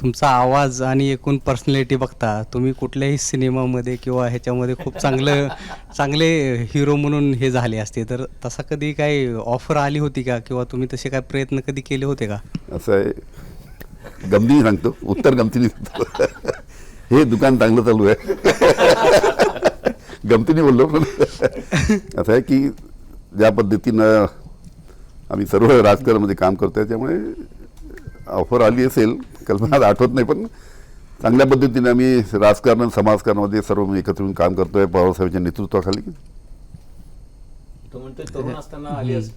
तुमचा आवाज आणि एकूण पर्सनॅलिटी बघता तुम्ही कुठल्याही सिनेमामध्ये किंवा ह्याच्यामध्ये खूप चांगलं चांगले हिरो म्हणून हे झाले असते. तर तसा कधी काही ऑफर आली होती का? किंवा तुम्ही तसे काय प्रयत्न कधी केले होते का? असं आहे. गमतीने सांगतो. उत्तर गमतीने सांगतो. हे दुकान चांगलं चालू आहे. गमतीने बोललो पण. असं आहे की ज्या पद्धतीनं आम्ही सर्व राजकारणामध्ये काम करतोय त्यामुळे ऑफर आली असेल कल्पना आता आठवत नाही पण चांगल्या पद्धतीने आम्ही राजकारण समाजकारणामध्ये सर्व एकत्र येऊन काम करतोय पवारसाहेबांच्या नेतृत्वाखाली. तो म्हणतोय तरुण असताना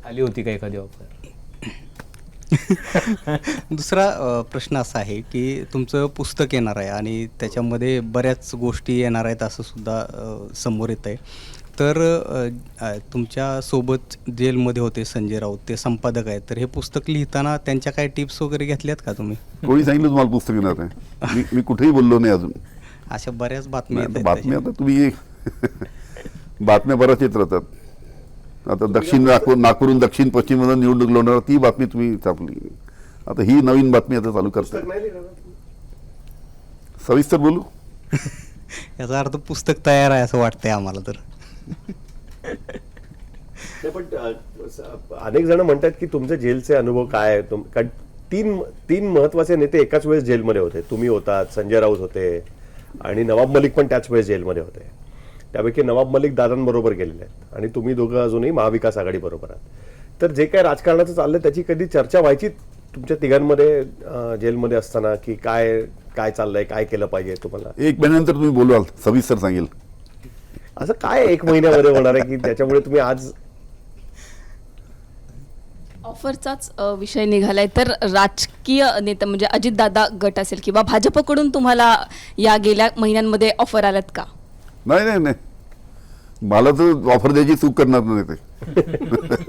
आली होती का एखादी ऑफर दुसरा प्रश्न असा आहे की तुमचं पुस्तक येणार आहे आणि त्याच्यामध्ये बऱ्याच गोष्टी येणार आहेत असं सुद्धा समोर येत आहे तर अ, अ, तुमच्यासोबत जेलमध्ये होते संजय राऊत ते संपादक आहेत. तर हे पुस्तक लिहिताना त्यांच्या काय टिप्स वगैरे घेतल्यात का तुम्ही? कोणी सांगितलं तुम्हाला पुस्तक येणार आहे मी मी कुठेही बोललो नाही अजून. अशा बऱ्याच बातम्या बातम्या आता तुम्ही बातम्या बऱ्याच येत राहतात. आता दक्षिण नागपूर नागपूरहून दक्षिण पश्चिममधून निवडणूक लढणार ती बातमी तुम्ही छापली आता ही नवीन बातमी आता चालू करताय. सविस्तर बोलू? याचा अर्थ पुस्तक तयार आहे असं वाटतंय आम्हाला तर. अनेक जण म्हणतात की तुमचे जेलचे अनुभव काय कारण तीन तीन महत्त्वाचे नेते एकाच वेळेस जेलमध्ये होते. तुम्ही होतात संजय राऊत होते आणि नवाब मलिक पण त्याच वेळेस जेलमध्ये होते. त्यापैकी नवाब मलिक दादांबरोबर गेलेले आहेत आणि तुम्ही दोघं अजूनही महाविकास आघाडी बरोबर आहात. तर जे काय राजकारणाचं चाललंय त्याची कधी चर्चा व्हायची तुमच्या तिघांमध्ये जेलमध्ये असताना? की काय काय चाललंय? काय केलं पाहिजे तुम्हाला? एक महिन्यानंतर तुम्ही बोलवाल. सविस्तर सांगेल. असं काय एक महिन्यामध्ये होणार आहे की त्याच्यामुळे तुम्ही आज ऑफरचाच विषय निघालाय. तर राजकीय नेता म्हणजे अजितदादा गट असेल किंवा भाजपकडून तुम्हाला या गेल्या महिन्यांमध्ये ऑफर आल्यात का? नाही नाही नाही. मला तर ऑफर द्यायची चूक करणार नाही ते.